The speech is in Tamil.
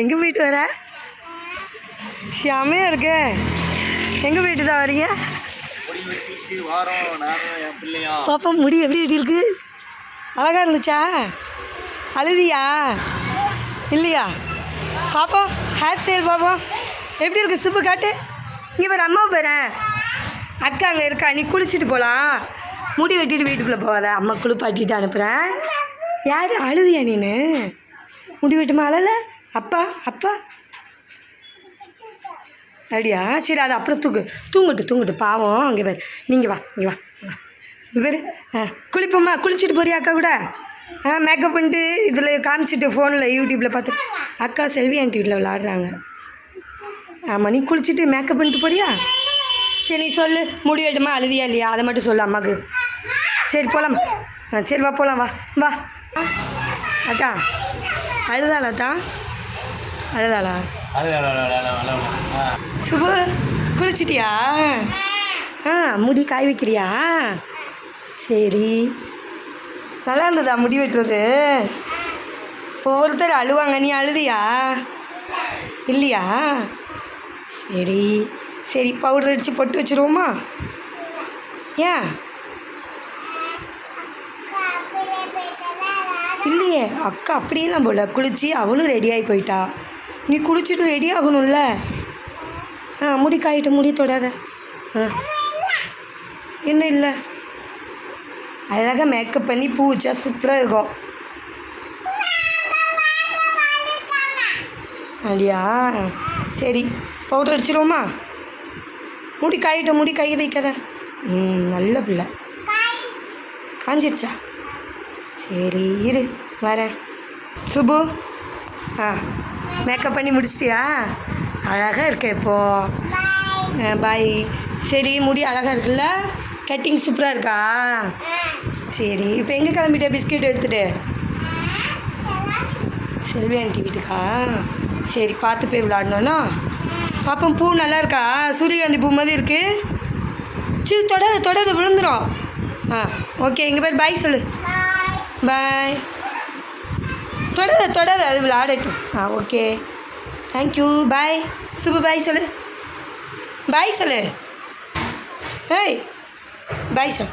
எங்கே போயிட்டு வர? ஷியாமையாக இருக்கு. எங்கே போயிட்டு தான் வரீங்க? பாப்பா முடி எப்படி எப்படி இருக்கு? அழகா இருந்துச்சா? அழுதியா? இல்லையா? பாப்போம் ஹேர் ஸ்டைல் பாப்போம் எப்படி இருக்கு? சுப்பு காட்டு. இங்கே பேர் அம்மா போகிறேன் அக்கா அங்கே இருக்கா? நீ குளிச்சுட்டு போகலாம் முடி வெட்டிட்டு வீட்டுக்குள்ளே போகாத. அம்மா குளிப்பாட்டிட்டு அனுப்புகிறேன் யார்? அழுதியா நீனு? முடி வெட்டுமா? அழலை? அப்பா அப்பா. அப்படியா சரி அது அப்புறம் தூக்கு தூங்கட்டு தூங்கட்டு பாவம். அங்கே பேர். நீங்கள் வா இங்கே வா பேர். ஆ குளிப்போம்மா குளிச்சுட்டு போறியா அக்கா கூட? ஆ மேக்கப் பண்ணிட்டு இதில் காமிச்சிட்டு ஃபோனில் யூடியூப்பில் பார்த்து அக்கா செல்வி ஆண்டி வீட்டில் விளாடுறாங்க. ஆமாம் நீ குளிச்சுட்டு மேக்கப் பண்ணிட்டு போறியா? சரி நீ சொல்லு. முடியாட்டுமா அழுதியா இல்லையா? அதை மட்டும் சொல்லு அம்மாக்கு சரி போகலாம் ஆ சரி வா போகலாம் வா. வா. ஆ, அத்தா அழுதாளா அழுதாளா ஆ சுபு குளிச்சிட்டியா? ஆ முடி காய வைக்கிறியா? சரி. நல்லா இருந்ததா முடி வெட்டுறது? ஒவ்வொருத்தர் அழுவாங்க நீ அழுதியா? இல்லையா? சரி. சரி பவுடர் அடித்து பொட்டு வச்சுருவோமா? ஏன்? இல்லையே அக்கா அப்படியெல்லாம் போல குளிச்சு அவளும் ரெடியாகி போயிட்டா. நீ குளிச்சுட்டு ரெடி ஆகணும்ல? ஆ முடி காயிட்டு முடி தொடாத. ஆ. என்ன இல்லை? அழகாக மேக்கப் பண்ணி பூ வச்சா சூப்பராக இருக்கும். அப்படியா? சரி பவுடர் அடிச்சிருவோமா? முடி காயிட்ட முடி கை வைக்காத. ம் நல்ல பிள்ளை. காஞ்சிருச்சா? சரி இரு வரேன். சுபு ஆ. மேக்கப் பண்ணி முடிச்சிட்டியா? அழகாக இருக்க இப்போ. பாய் சரி முடி அழகாக இருக்குல்ல? கட்டிங் சூப்பராக இருக்கா? சரி இப்போ எங்கே கிளம்பிட்ட? பிஸ்கெட் எடுத்துட்டு? செல்வி ஆண்டி வீட்டுக்கா? சரி பார்த்து போய் விளாடணும்னா பாப்போம் பூ நல்லா இருக்கா? சூரியகாந்தி பூ மாதிரி இருக்கு. சரி தொடாத தொடாத விழுந்துடும் ஆ ஓகே எங்கள் பேர் பாய் சொல்லு. பாய் தொடர தொடர அது விளாடட்டும் ஆ ஓகே. தேங்க்யூ பாய் சுபு பாய் சொல்லு. பாய் சொல்லு. ஏய் பாய் சொல்